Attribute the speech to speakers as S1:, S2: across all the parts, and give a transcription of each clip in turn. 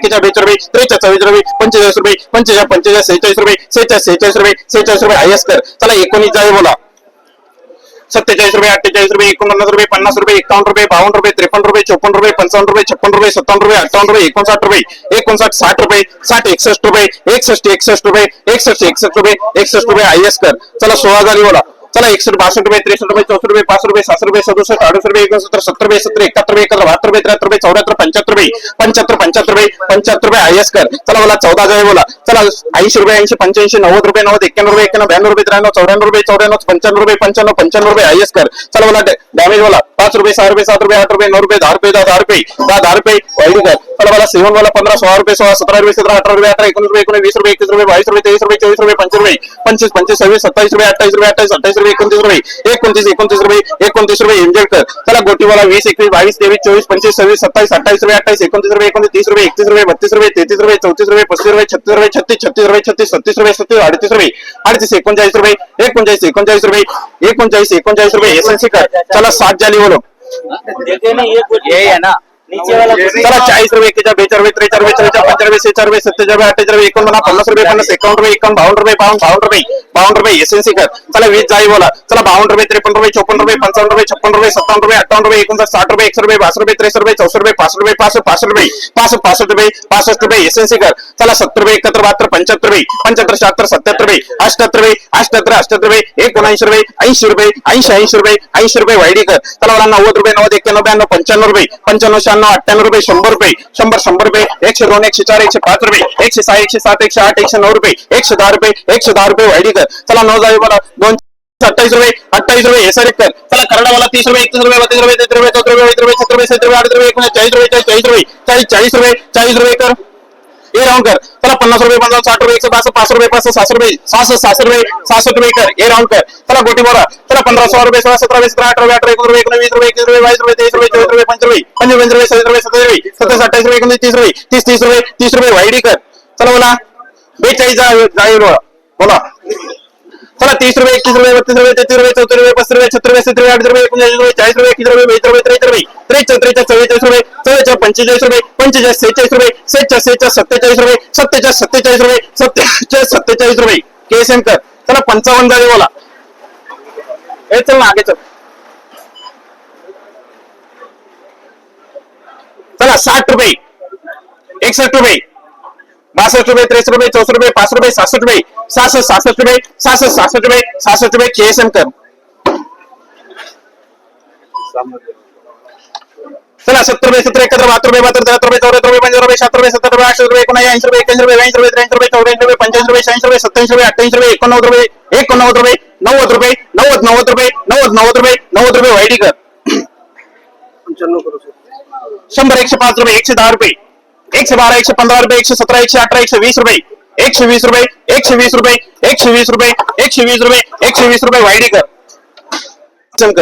S1: एकेचाळीस बेचाळीस रुपये त्रेचाळीस चव्वीस रुपये पंचेचाळीस रुपये पंचेचाळीस पंचेचाळीस सेहेचाळीस रुपये सेहेचाळीस सेहेचाळीस रुपये सेहेचाळीस रुपये हायस्ट कर. चला एकोणीस जावे बोला. सत्तेचाळीस रुपये अठ्ठेचाळीस रुपये एकोणपन्नास रुपये पन्नास रुपये एकावन्न रुपये बावन्न रुपये त्रेपन्न रुपये चौपन्न रुपये पंचावन्न रुपये छप्पन रुपये सत्तावन्न रुपये अठ्ठावन्न रुपये एकोणसाठ रुपये एकोणसाठ साठ रुपये साठ एकसष्ट रुपये एकसष्ट एकसष्ट रुपये एकसष्ट एकसष्ट रुपये एकसष्ट रुपये आयएस कर. चला सोळा झाली बोला. चला एकसठ बासष्ट रुपये त्रेसष्ट रुपये चौसष्ट रुपये पाच रुपये सात रुपये सदुसष्ट अडुसष्ट रुपये एकोणसत्तर सत्तर रुपये सत्तर एकाहत्तर रुपये एकत्र बहात्तर रुपये त्र्याहत्तर रुपये चौऱ्याहत्तर पंच्याहत्तर रुपये पंच्याहत्तर पंच्याहत्तर रुपये पंच्याहत्तर रुपये आयएस कर. चला बोला चौदा हजार बोला. चला ऐंशी रुपये ऐंशी पंच्याऐंशी नव्वद रुपये नव्वद एक्क्याण्णव रुपये एक्क्याण्णव ब्याण्णव रुपये त्र्याण्णव चौऱ्याण्णव रुपये चौऱ्याण्णव पंच्याण्णव रुपये पंच्याण्णव पंच्याण्णव रुपये आयएस कर. चला बोला डॅमेज बोला. पाच रुपये सहा रुपये सात रुपये आठ रुपये नऊ रुपये दहा रुपये दहा रुपये दहा दहा रुपये वाईट मला सेवन वाला पंधरा सोळा रुपये सोळा सतरा रुपये सतरा अठरा रुपये अठरा एकोणीस रुपये एकोणीस वीस रुपये एकवीस रुपये बावीस रुपये तेवीस रुपये चोवीस रुपये पंचवीस रुपये पंचवीस पंचवीस सव्वीस सत्तावीस रुपये अठ्ठावीस रुपये अठ्ठावीस अठ्ठावीस रुपये एकोणतीस रुपये एकोणतीस एकोणतीस रुपये एकोणतीस रुपये एंजॉय कर. चला गोटीवाला वीस एकवीस बावीस तेवीस चोवीस पंचवीस सव्वीस सत्तावीस अठ्ठावीस रुपये अठ्ठावीस एकोणतीस रुपये एकोणतीस तीस रुपये एकतीस रुपये बत्तीस रुपये तेहतीस रुपये चौतीस रुपये पस्तीस रुपये छत्तीस रुपये छत्तीस छत्तीस रुपये छत्तीस सत्तीस रुपये सत्तीस अडतीस रुपये अडतीस एकोणचाळीस रुपये एकोणचाळीस एकोणचाळीस रुपये एकोणचाळीस एकोणचाळीस रुपये एसएनसी कर चला सात झाली बोलो.
S2: ये ना.
S1: चला चाळीस रुपये एकेचाळीस बेचाळीस त्रेचाळीस पंचेचाळीस सेहेचाळीस रुपये सत्तेचाळीस अठ्ठेचाळीस रुपये एकोणपन्नास पन्नास रुपये पन्नास एकावन्न रुपये एकावन्न बावन्न रुपये बावन्न बावन्न रुपये बावन्न रुपये एसएनसी कर। चला वीस जाई बोला। चला बावन्न रुपये त्रेपन्न रुपये चौपन्न रुपये पंचावन्न रुपये छप्पन रुपये सत्तावन्न रुपये अठ्ठावन्न रुपये एकोणसाठ साठ रुपये एकसष्ट रुपये बासष्ट रुपये त्रेसष्ट रुपये चौसष्ट रुपये पासष्ट रुपये पासष्ट पासष्ट रुपये पासष्ट पासष्ट रुपये पासष्ट रुपये एसएनसी कर। चला सत्तर रुपये एकाहत्तर बहात्तर पंच्याहत्तर रुपये पंच्याहत्तर शहात्तर सत्याहत्तर रुपये अठ्याहत्तर रुपये अठ्याहत्तर अठ्याहत्तर रुपये एकोणऐंशी रुपये ऐंशी रुपये ऐंशी ऐंशी रुपये ऐंशी रुपये वायडी कर। चला मला नव्वद रुपये नव्वद एक्क्याण्णव ब्याण्णव पंच्याण्णव रुपये पंच्याण्णव शहाण्णव अठ्ठ्याण्णव अठ्ठ्याण्णव रुपये शंभर रुपये. शंभर शंभर रुपये. एकशे दोन एकशे चार एकशे पाच रुपये. एकशे सहा एकशे सात एकशे आठ एकशे नऊ रुपये. एकशे दहा रुपये एकशे दहा रुपये वायडी कर. चला नऊ जावे मला दोन अठ्ठावीस रुपये अठ्ठावीस रुपये हे सर कर. चला करडावाला तीस रुपये एकतीस रुपये बत्तीस रुपये तेहतीस रुपये चौतीस रुपये रुपये छत्तीस रुपये सत्तर रुपये आठ रुपये एकोणीस चाळीस रुपये चाळीस रुपये चाळीस चाळीस रुपये चाळीस रुपये कर. हे राऊंड कर. चला पन्नास रुपये पन्नास साठ रुपये एकशे बासष्ट पाच रुपये पाच सहाशे रुपये सहासष्ट सहाशे रुपये सहासष्ट रुपये कर. हे राऊंड कर. चला गोटी बोला चला पंधरा सोळा रुपये सोळा सतरा वीस सतरा अठरा रुपये अठरा एकोण रुपये एकोणवीस रुपये एकवीस रुपये बावीस रुपये तेवीस रुपये चोवीस रुपये पंच रुपये पंचवीस रुपये सत्तर रुपये सत्तर रुपये सत्तर अठ्ठावीस रुपये एकोणतीस तीस रुपये तीस तीस रुपये तीस रुपये वाईडी कर. चला बोला. बेचाळीस बोला. बोला. चला तीस रुपये एकतीस रुपये बत्तीस रुपये तेहतीस रुपये चौतीस रुपये पस्तीस रुपये छत्तर रुपये सत्तर रुपये अडीच रुपये एकोणचाळीस रुपये चाळीस रुपये एकवीस रुपये बेचाळीस रुपये त्रेचाळीस रुपये त्रेचाळीस त्रेचाळीस चव्वेचाळीस रुपये चव्वेचाळीस पंचेचाळीस रुपये पंचेचाळीस सेहेचाळीस रुपये सेहेचाळीस सेहेचाळीस सत्तेचाळीस रुपये सत्तेचाळीस सत्तेचाळीस रुपये सत्तेचाळीस सत्तेचाळीस रुपये. के कर. चला पंचावन्न जागे बोला. हे चल ना आगे चल. चला साठ रुपये. एकसष्ट रुपये. बासष्ट रुपये त्रेसष्ट रुपये चौसष्ट रुपये पाच रुपये सहासष्ट रुपये. सहासष्ट सहासष्ट रुपये सहासष्ट सहासष्ट रुपये सासठ रुपये केएसएम कर. चला सत्तर रुपये सत्तर एकाहत्तर बहात्तर रुपये बहात्तर त्र्याहत्तर रुपये चौऱ्याहत्तर रुपये रुपये रुपये सत्तर रुपये रुपये एकोणऐंशी रुपये एक्याऐंशी रुपये ऐंशी रुपये त्र्याऐंशी रुपये चौऱ्याऐंशी रुपये पंच्याऐंशी रुपये शहाऐंशी रुपये सत्याऐंशी रुपये अठ्ठ्याऐंशी रुपये एकोणनव्वद रुपये एकोणनव्वद रुपये नव्वद रुपये नव्वद नव्वद रुपये नव्वद नव्वद रुपये नव्वद रुपये वाईडी कर शंभर एकशे पाच रुपये एकशे दहा रुपये एकशे बारा एकशे पंधरा रुपये एकशे सतरा एकशे अठरा एकशे वीस रुपये एकशे वीस रुपये एकशे वीस रुपये एकशे वीस रुपये एकशे वीस रुपये एकशे वीस रुपये वाईडी कर. चल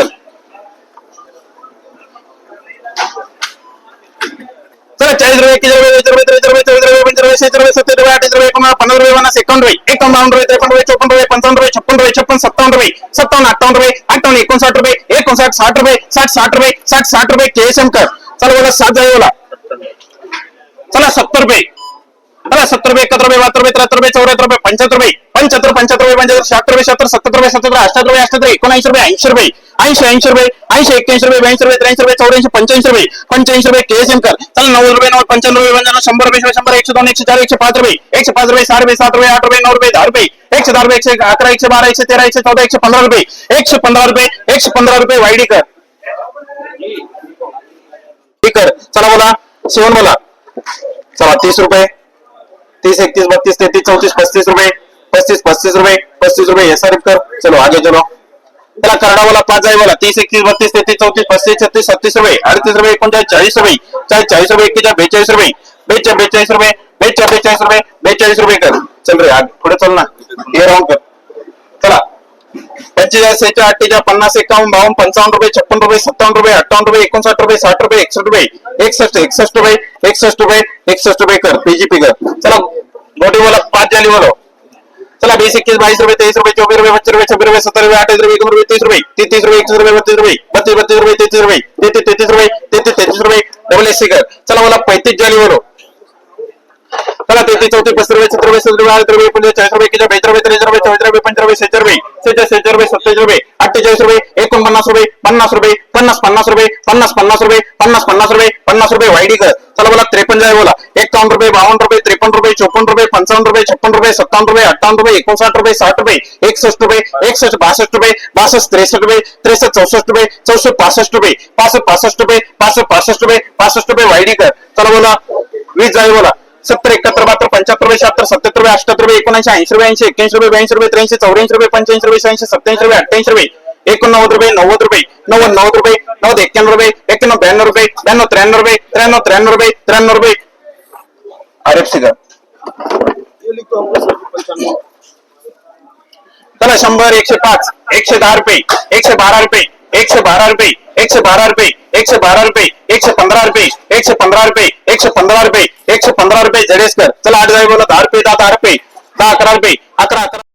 S1: चला चाळीस रुपये एकशे रुपये पंचवीस रुपये सत्तर रुपये अठ्ठावीस रुपये पन्नास रुपये पन्नास एकावन्न रुपये एकावन्न रुपये त्रेपन्न रुपये चौपन्न रुपये पंचावन्न रुपये छप्पन रुपये छप्पन सत्तावन्न रुपये सत्तावन्न अठ्ठावन्न रुपये अठ्ठावन्न एकोणसाठ रुपये एकोणसाठ साठ रुपये साठ साठ रुपये साठ साठ रुपये कर चला बोला सात जाई बोला. चला सत्तर रुपये. चला सत्तर रुपये एकाहत्तर रुपये बहात्तर रुपये त्र्याहत्तर रुपये चौऱ्याहत्तर रुपये पंच्याहत्तर रुपये पंच्याहत्तर पंच्याहत्तर रुपये पंच्याहत्तर शहात्तर रुपये शहात्तर सत्तर रुपये सत्तर अठ्याहत्तर रुपये अठ्याहत्तर एकोणऐंशी रुपये ऐंशी रुपये ऐंशी ऐंशी रुपये ऐंशी एक्क्याऐंशी रुपये ब्याऐंशी रुपये त्र्याऐंशी रुपये चौऱ्याऐंशी पंच्याऐंशी रुपये पंच्याऐंशी रुपये केएसएम कर। चला नव्वद रुपये नव्वद पंच्याण्णव रुपये पंच्याण्णव शंभर रुपये शंभर एकशे दोन, एकशे चार, एकशे पाच रुपये एकशे पाच रुपये सहा रुपये सात रुपये आठ रुपये नऊ रुपये दहा रुपये एकशे दहा रुपये एकशे अकरा, एकशे बारा, एकशे तेरा, एकशे चौदा, एकशे पंधरा रुपये एकशे पंधरा रुपये एकशे पंधरा रुपये वाईडी कर। ठीक कर। चला बोला, शिवण बोला। चला, तीस रुपये। तीस एकतीस बत्तीस तेहतीस चौतीस पस्तीस रुपये पस्तीस पस्तीस रुपये पस्तीस रुपये एस कर। चलो, आगे चलो। चला करडा वाला पाच जाए वाला, तीस एकतीस बत्तीस तेहतीस चौतीस पस्तीस छत्तीस सत्तीस रुपये, अडतीस रुपये एकोणचाळीस चाळीस रुपये चाळीस चाळीस रुपये एकेचाळीस बेचाळीस रुपये बेचाळीस बेचाळीस रुपये बेचाळीस बेचाळीस रुपये बेचाळीस रुपये कर। चल रे, आग पुढे चल ना हे कर। चला। पंचेचाळीस सेहेचाळीस अठ्ठेचाळीस पन्नास एकावन्न बावन्न पंचावन्न रुपये, छप्पन रुपये सत्तावन्न रुपये अठ्ठावन्न रुपये एकोणसाठ रुपये, साठ रुपये एकसष्ट रुपये एकसष्ट एकसष्ट रुपये एकसष्ट रुपये एकसष्ट रुपये कर पीजीपी कर. चला मोठी बोला पाच झाली बोलो चला बीस इक्कीस बाईस रुपये तेईस रुपये चौबीस रुपये पच्चीस रुपये छब्बीस रुपये सत्तर रुपये अठाईस रुपये एकोण रुपये तीस रुपये तीस रुपये एकतीस रुपये बत्तीस रुपये बत्तीस बत्तीस रुपये तेहतीस रुपये तेहतीस तेहतीस रुपये तेहतीस तेहतीस रुपये डबल एस कर. चला मला पैतीस झाली बोलो चला तेहतीस चौतीस पस्तीस रुपये सत्तर रुपये सत्तर रुपये आठ रुपये एकोणचाळीस चाळीस रुपये किती बेहतर रुपये त्रेचाळीस रुपये चौदा रुपये पंचवीस रुपये सत्तर रुपये सेहेचाळीस सेहेचाळीस रुपये सत्तेचाळीस रुपये सत्तेचाळीस रुपये एकोणपन्नास रुपये पन्नास रुपये पन्नास पन्नास रुपये पन्नास पन्नास रुपये पन्नास पन्नास रुपये पन्नास रुपये वाईडी कर. चला बोला त्रेपन्न जाय बोला. एकावन्न रुपये बावन्न रुपये त्रेपन्न रुपये चोपन्न रुपये पंचावन्न रुपये छप्पन रुपये सत्तावन्न रुपये अठ्ठावन्न रुपये एकोणसाठ रुपये साठ रुपये एकसष्ट रुपये एकसष्ट बासष्ट रुपये बासष्ट त्रेसष्ट रुपये त्रेसष्ट चौसष्ट रुपये चौसष्ट पासष्ट रुपये पासष्ट पासष्ट रुपये पासष्ट पासष्ट रुपये पासष्ट रुपये वाईडी कर. चला बोला वीस जाय बोला. सत्तर एकाहत्तर बहात्तर पंच्याहत्तर रुपये शहात्तर सत्याहत्तर रुपये अठ्याहत्तर रुपये एकोणऐंशी ऐंशी रुपये ऐंशी एक्क्याऐंशी रुपये ब्याऐंशी रुपये त्र्याऐंशी चौऱ्याऐंशी रुपये पंच्याऐंशी रुपये शहाऐंशी सत्याऐंशी रुपये अठ्ठ्याऐंशी रुपये एकोणनव्वद रुपये नव्वद रुपये नव्वद नव्वद रुपये नव्वद एक्क्याण्णव रुपये एक्क्याण्णव ब्याण्णव रुपये ब्याण्णव त्र्याण्णव रुपये त्र्याण्णव त्र्याण्णव रुपये त्र्याण्णव रुपये. आर एफ सी का चला शंभर एकशे पाच एकशे दहा रुपये एकशे बारा रुपये एकशे बारा रुपये एकशे बारा रुपये एकशे बारा रुपये एकशे पंधरा रुपये एकशे पंधरा रुपये एकशे पंधरा रुपये एकशे पंधरा रुपये जडेसकर चला आठ जाय बोला दहा रुपये दहा दहा रुपये दहा अकरा रुपये अकरा अकरा.